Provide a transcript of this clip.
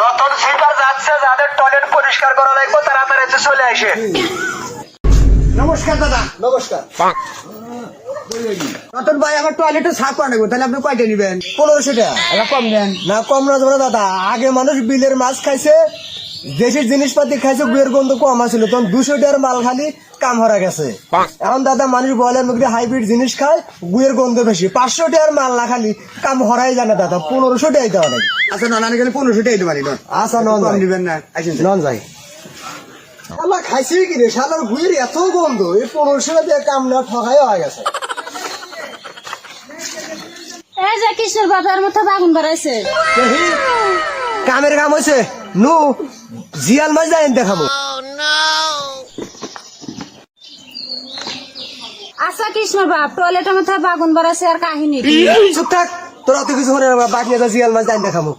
Ratan seater যাচ্ছে যাদের toilet পরিষ্কার করা লাগবে তাড়াতাড়ি এসে চলে আসে। নমস্কার দাদা। নমস্কার। রতন ভাই আমার টয়লেটে সাফ করে নেব তাহলে আপনি কয়টা নিবেন? পনেরোশো টাকা। কম না কম না না দাদা। আগে মানুষ বিলের মাছ খাইছে দেশের জিনিসপাতি খাইছে গুয়ের গন্ধ কম আছিল। তখন দুশো টাকার মাল খালি কাম হারা গেছে। এখন দাদা মানুষ বয়লার মুখে হাইব্রিড জিনিস খায় গুয়ের গন্ধ বেশি। পাঁচশো টাকার মাল না খালি কাম হরাই জানে দাদা পনেরোশো টাকাই দেওয়া নাকি আচ্ছা না নানি গেলে পনেরোশো টাকা দিতে পারি না। আচ্ছা নন যাই। দিবেন না নন যাই। শালা খাইছে কি রে? শালার গুয়ের এত গন্ধ এই পনেরোশো টাকা কাম না ঠকাই হয়ে গেছে। এই যে কৃষ্ণের বাবার মতো বাগুন বাড়াইছে কামের কাম হয়েছে নু জিয়াল মাছ যাই দেখাবো। আচ্ছা কৃষ্ণ বাপ টয়লেটের মধ্যে বাগুন বাড়াইছে আর কাহিনী চুপ থাক। তোর অত কিছু মনে বাকি জিয়াল মাছ যাই দেখাবো।